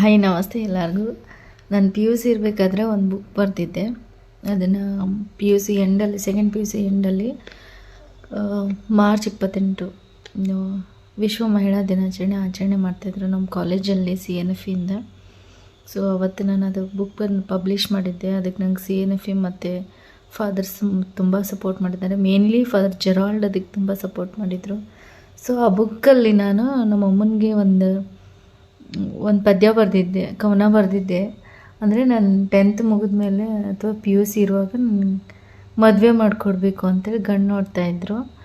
Hi, ನಮಸ್ತೆ ಎಲ್ಲರಿಗೂ. ನಾನು ಪಿ ಯು ಸಿ ಇರಬೇಕಾದ್ರೆ ಒಂದು ಬುಕ್ ಬರ್ತಿದ್ದೆ. ಅದನ್ನು ಪಿ ಯು ಸಿ ಎಂಡಲ್ಲಿ ಸೆಕೆಂಡ್ ಪಿ ಯು ಸಿ ಎಂಡಲ್ಲಿ ಮಾರ್ಚ್ ಇಪ್ಪತ್ತೆಂಟು ವಿಶ್ವ ಮಹಿಳಾ ದಿನಾಚರಣೆ ಆಚರಣೆ ಮಾಡ್ತಾಯಿದ್ರು ನಮ್ಮ ಕಾಲೇಜಲ್ಲಿ ಸಿ ಎನ್ ಎಫ್ ಇಂದ. ಸೊ ಅವತ್ತು ನಾನು ಅದು ಬುಕ್ ಬಂದು ಪಬ್ಲಿಷ್ ಮಾಡಿದ್ದೆ. ಅದಕ್ಕೆ ನಂಗೆ ಸಿ ಎನ್ ಎಫ್ ಇ ಮತ್ತು ಫಾದರ್ಸ್ ತುಂಬ ಸಪೋರ್ಟ್ ಮಾಡಿದ್ದಾರೆ. ಮೇನ್ಲಿ ಫಾದರ್ ಜೆರಾಲ್ಡ್ ಅದಕ್ಕೆ ತುಂಬ ಸಪೋರ್ಟ್ ಮಾಡಿದರು. ಸೊ ಆ ಬುಕ್ಕಲ್ಲಿ ನಾನು ನಮ್ಮ ಅಮ್ಮನಿಗೆ ಒಂದು ಒಂದು ಪದ್ಯ ಬರೆದಿದ್ದೆ, ಕವನ ಬರೆದಿದ್ದೆ. ಅಂದರೆ ನಾನು ಟೆಂತ್ ಮುಗಿದ್ಮೇಲೆ ಅಥವಾ ಪಿ ಯು ಸಿ ಇರುವಾಗ ಮದುವೆ ಮಾಡಿಕೊಡ್ಬೇಕು ಅಂತೇಳಿ ಗಂಡು ನೋಡ್ತಾಯಿದ್ರು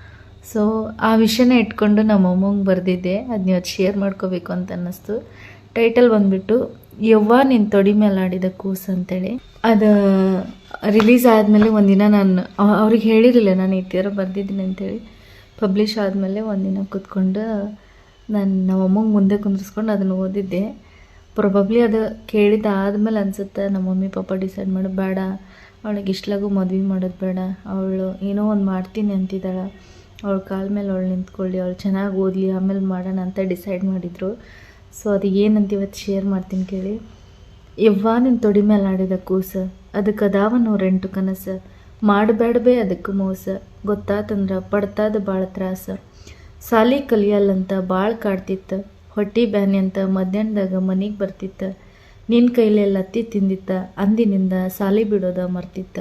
ಸೊ ಆ ವಿಷಯನ ಇಟ್ಕೊಂಡು ನಮ್ಮ ಅಮ್ಮಂಗೆ ಬರೆದಿದ್ದೆ ಅದನ್ನ ಇವತ್ತು ಶೇರ್ ಮಾಡ್ಕೋಬೇಕು ಅಂತ ಅನ್ನಿಸ್ತು. ಟೈಟಲ್ ಬಂದುಬಿಟ್ಟು ಯವ್ವ ನಿನ್ನ ತೊಡಿ ಮೇಲೆ ಆಡಿದ ಕೂಸು ಅಂತೇಳಿ. ಅದು ರಿಲೀಸ್ ಆದಮೇಲೆ ಒಂದಿನ ನಾನು ಅವ್- ಅವ್ರಿಗೆ ಹೇಳಿರಲಿಲ್ಲ, ನಾನು ಈ ಥರ ಬರೆದಿದ್ದೀನಿ ಅಂತೇಳಿ. ಪಬ್ಲಿಷ್ ಆದಮೇಲೆ ಒಂದಿನ ಕೂತ್ಕೊಂಡು ನಾನು ನಮ್ಮ ಅಮ್ಮಂಗೆ ಮುಂದೆ ಕುಂದ್ರಿಸ್ಕೊಂಡು ಅದನ್ನು ಓದಿದ್ದೆ. ಪ್ರೊಬಬ್ಲಿ ಅದು ಕೇಳಿದ ಆದಮೇಲೆ ಅನ್ಸುತ್ತೆ, ನಮ್ಮ ಮಮ್ಮಿ ಪಾಪ ಡಿಸೈಡ್ ಮಾಡೋದು ಬೇಡ. ಅವಳಿಗೆ ಇಷ್ಟಲಾಗೂ ಮದುವೆ ಮಾಡೋದು ಬೇಡ. ಅವಳು ಏನೋ ಒಂದು ಮಾಡ್ತೀನಿ ಅಂತಿದ್ದಾಳೆ. ಅವಳ ಕಾಲ ಮೇಲೆ ಅವಳು ನಿಂತ್ಕೊಳ್ಳಿ. ಅವಳು ಚೆನ್ನಾಗಿ ಓದಲಿ, ಆಮೇಲೆ ಮಾಡೋಣ ಅಂತ ಡಿಸೈಡ್ ಮಾಡಿದರು. ಸೊ ಅದು ಏನಂತ ಇವತ್ತು ಶೇರ್ ಮಾಡ್ತೀನಿ ಕೇಳಿ. ಯವ್ವ ನಿನ್ನ ತೊಡಿ ಮೇಲೆ ಆಡಿದ ಕೂಸ? ಅದಕ್ಕೆ ಅದಾವ ನೂರೆಂಟು ಕನಸ. ಮಾಡಬೇಡಬೇ ಅದಕ್ಕೆ ಮೋಸ. ಗೊತ್ತಾತಂದ್ರೆ ಪಡ್ತಾದ ಭಾಳ ತ್ರಾಸ. ಸಾಲಿ ಕಲಿಯಲ್ಲಂತ ಭಾಳ ಕಾಡ್ತಿತ್ತು. ಹೊಟ್ಟಿ ಬ್ಯಾನಿ ಅಂತ ಮಧ್ಯಾಹ್ನದಾಗ ಮನೆಗೆ ಬರ್ತಿತ್ತ. ನಿನ್ನ ಕೈಲೇ ಲತ್ತಿ ತಿಂದಿತ್ತ. ಅಂದಿನಿಂದ ಸಾಲಿ ಬಿಡೋದ ಮರ್ತಿತ್ತ.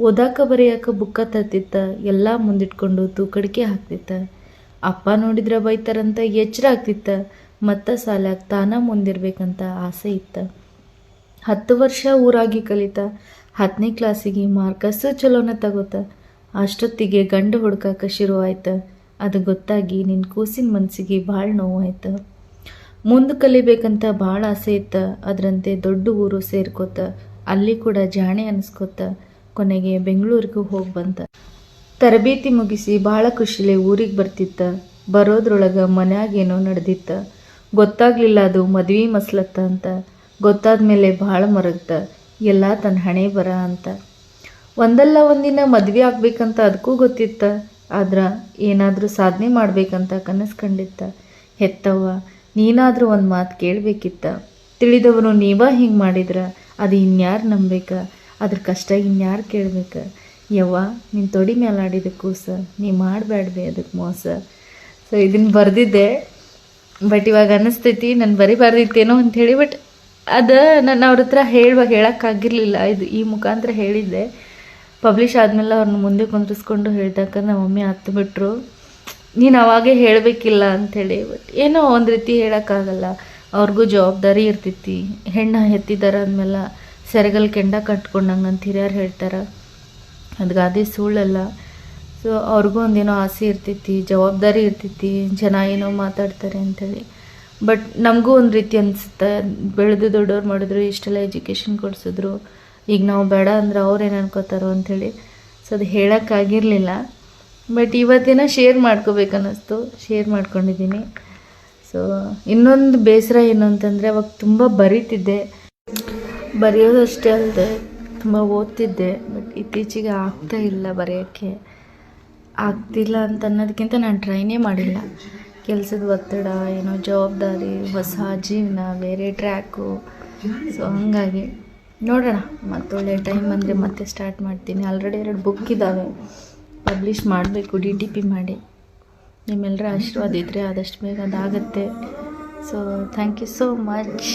ಓದಾಕ ಬರೆಯಾಕ ಬುಕ್ಕ ತರ್ತಿತ್ತ. ಎಲ್ಲ ಮುಂದಿಟ್ಕೊಂಡು ತೂಕಡಿಕೆ ಹಾಕ್ತಿತ್ತ. ಅಪ್ಪ ನೋಡಿದ್ರೆ ಬೈತಾರಂತ ಎಚ್ಚರ ಆಗ್ತಿತ್ತ. ಮತ್ತ ಸಾಲಾಗ ತಾನ ಮುಂದಿರ್ಬೇಕಂತ ಆಸೆ ಇತ್ತ. ಹತ್ತು ವರ್ಷ ಊರಾಗಿ ಕಲಿತ. ಹತ್ತನೇ ಕ್ಲಾಸಿಗೆ ಮಾರ್ಕಸ್ಸು ಚಲೋನ ತಗೋತ. ಅಷ್ಟೊತ್ತಿಗೆ ಗಂಡು ಹುಡ್ಕಾಕ ಶುರು ಆಯ್ತು ಅದು ಗೊತ್ತಾಗಿ ನಿನ್ನ ಕೂಸಿನ ಮನಸ್ಸಿಗೆ ಭಾಳ ನೋವಾಯ್ತು ಮುಂದೆ ಕಲಿಬೇಕಂತ ಭಾಳ ಆಸೆ ಇತ್ತ, ಅದರಂತೆ ದೊಡ್ಡ ಊರು ಸೇರ್ಕೋತ, ಅಲ್ಲಿ ಕೂಡ ಜಾಣೆ ಅನಿಸ್ಕೋತ, ಕೊನೆಗೆ ಬೆಂಗಳೂರಿಗೂ ಹೋಗಿ ಬಂತ. ತರಬೇತಿ ಮುಗಿಸಿ ಭಾಳ ಖುಷಿಲೆ ಊರಿಗೆ ಬರ್ತಿತ್ತ, ಬರೋದ್ರೊಳಗೆ ಮನ್ಯಾಗೇನೋ ನಡೆದಿತ್ತ. ಗೊತ್ತಾಗ್ಲಿಲ್ಲ ಅದು ಮದ್ವೆ ಮಸ್ಲತ್ತ ಅಂತ ಗೊತ್ತಾದ ಮೇಲೆ ಭಾಳ ಮರಗ್ತ, ಎಲ್ಲ ತನ್ನ ಹಣೆ ಬರ ಅಂತ. ಒಂದಲ್ಲ ಒಂದಿನ ಮದ್ವೆ ಆಗ್ಬೇಕಂತ ಅದಕ್ಕೂ ಗೊತ್ತಿತ್ತ ಆದ್ರೆ ಏನಾದರೂ ಸಾಧನೆ ಮಾಡಬೇಕಂತ ಕನಸು ಕಂಡಿತ್ತ ಹೆತ್ತವ್ವ, ನೀನಾದರೂ ಒಂದು ಮಾತು ಕೇಳಬೇಕಿತ್ತ. ತಿಳಿದವರು ನೀವ ಹಿಂಗೆ ಮಾಡಿದ್ರ, ಅದು ಇನ್ಯಾರು ನಂಬೇಕ ಅದ್ರ ಕಷ್ಟ ಇನ್ಯಾರು ಕೇಳಬೇಕ? ಯವ್ವ, ನೀನು ತೊಡಿ ಮೇಲೆ ಆಡಿದ ಕೂಸ, ನೀ ಮಾಡಬೇಡ್ದೆ ಅದಕ್ಕೆ ಮೋಸ. ಸೊ ಇದನ್ನು ಬರೆದಿದ್ದೆ. ಬಟ್ ಇವಾಗ ಅನ್ನಿಸ್ತೈತಿ, ನಾನು ಬರಿಬಾರ್ದಿತ್ತೇನೋ ಅಂಥೇಳಿ ಬಟ್ ಅದು ನಾನು ಅವ್ರ ಹತ್ರ ಹೇಳುವಾಗ ಹೇಳೋಕ್ಕಾಗಿರಲಿಲ್ಲ ಇದು ಈ ಮುಖಾಂತರ ಹೇಳಿದ್ದೆ. ಪಬ್ಲಿಷ್ ಆದಮೇಲೆ ಅವ್ರನ್ನ ಮುಂದೆ ಕುಂದ್ರಿಸ್ಕೊಂಡು ಹೇಳಿದಾಗ ನಮ್ಮ ಮಮ್ಮಿ ಹತ್ತು ಬಿಟ್ಟರು ನೀನು ಅವಾಗೇ ಹೇಳಬೇಕಿಲ್ಲ ಅಂಥೇಳಿ ಬಟ್ ಏನೋ ಒಂದು ರೀತಿ ಹೇಳೋಕ್ಕಾಗಲ್ಲ. ಅವ್ರಿಗೂ ಜವಾಬ್ದಾರಿ ಇರ್ತೈತಿ ಹೆಣ್ಣು ಹೆತ್ತಿದ್ದಾರೆ ಅಂದಮೇಲೆ ಸೆರಗಲ್ ಕೆಂಡ ಕಟ್ಕೊಂಡಂಗೆ ಅಂತ ಹಿರಿಯರು ಹೇಳ್ತಾರೆ. ಅದು ಸುಳ್ಳಲ್ಲ. ಸೊ ಅವ್ರಿಗೂ ಒಂದೇನೋ ಆಸೆ ಇರ್ತೈತಿ ಜವಾಬ್ದಾರಿ ಇರ್ತೈತಿ ಜನ ಏನೋ ಮಾತಾಡ್ತಾರೆ ಅಂಥೇಳಿ ಬಟ್ ನಮಗೂ ಒಂದು ರೀತಿ ಅನಿಸುತ್ತೆ. ಬೆಳೆದು ದೊಡ್ಡವ್ರು ಮಾಡಿದ್ರು, ಇಷ್ಟೆಲ್ಲ ಎಜುಕೇಷನ್ ಕೊಡಿಸಿದ್ರು. ಈಗ ನಾವು ಬೇಡ ಅಂದ್ರೆ ಅವ್ರು ಏನು ಅನ್ಕೋತಾರೋ ಅಂಥೇಳಿ. ಸೊ ಅದು ಹೇಳೋಕ್ಕಾಗಿರಲಿಲ್ಲ ಬಟ್ ಇವತ್ತಿನ ಶೇರ್ ಮಾಡ್ಕೋಬೇಕು ಅನ್ನಿಸ್ತು ಶೇರ್ ಮಾಡ್ಕೊಂಡಿದ್ದೀನಿ. ಸೊ ಇನ್ನೊಂದು ಬೇಸರ ಏನು ಅಂತಂದರೆ ಅವಾಗ ತುಂಬ ಬರೀತಿದ್ದೆ. ಬರೆಯೋದಷ್ಟೇ ಅಲ್ಲದೆ ತುಂಬ ಓದ್ತಿದ್ದೆ. ಬಟ್ ಇತ್ತೀಚೆಗೆ ಆಗ್ತಾ ಇಲ್ಲ ಬರೆಯೋಕ್ಕೆ. ಆಗ್ತಿಲ್ಲ ಅಂತ ಅನ್ನೋದಕ್ಕಿಂತ ನಾನು ಟ್ರೈನೇ ಮಾಡಿಲ್ಲ. ಕೆಲಸದ ಒತ್ತಡ, ಏನೋ ಜವಾಬ್ದಾರಿ, ಹೊಸ ಜೀವನ, ಬೇರೆ ಟ್ರ್ಯಾಕು ಸೊ ಹಂಗಾಗಿ. ನೋಡೋಣ. ಮತ್ತೊಳ್ಳೆ ಟೈಮ್ ಅಂದರೆ ಮತ್ತೆ ಸ್ಟಾರ್ಟ್ ಮಾಡ್ತೀನಿ. ಆಲ್ರೆಡಿ ಎರಡು ಬುಕ್ ಇದ್ದಾವೆ ಪಬ್ಲಿಷ್ ಮಾಡಬೇಕು ಡಿ ಟಿ ಪಿ ಮಾಡಿ. ನಿಮ್ಮೆಲ್ಲರ ಆಶೀರ್ವಾದ ಇದ್ದರೆ ಆದಷ್ಟು ಬೇಗ ಅದಾಗತ್ತೆ. So thank you so much